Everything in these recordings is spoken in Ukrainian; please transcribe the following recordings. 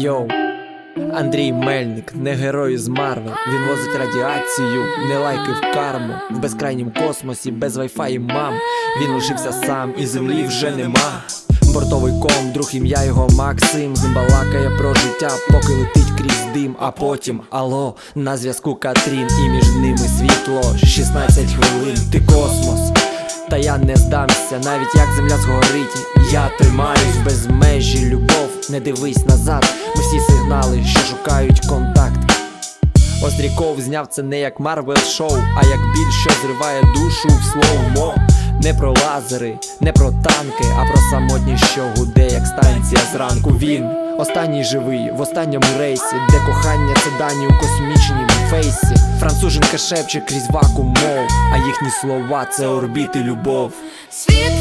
Йоу, Андрій Мельник, не герой з Марвел. Він возить радіацію, не лайки в карму. В безкрайнім космосі, без вайфаю мам. Він лишився сам, і землі вже нема. Бортовий ком, друг ім'я його Максим. З балакає про життя, поки летить крізь дим, а потім алло, на зв'язку Катрін, і між ними світло. 16 хвилин, ти космос. Та я не здамся, навіть як земля згорить. Я тримаюсь без межі, любов, не дивись назад. Ми всі сигнали, що шукають контакт. Остріков зняв це не як Марвел шоу, а як біль, що зриває душу в слоумо. Не про лазери, не про танки, а про самотність, що гуде, як станція зранку. Він останній живий в останньому рейсі, де кохання це дані у космічнім фейсі. Француженка шепче крізь вакуум мов, а їхні слова це орбіти любов. Світ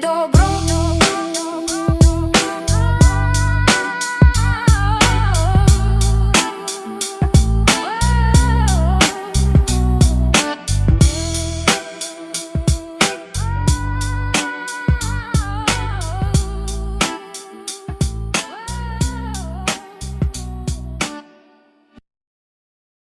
dobro.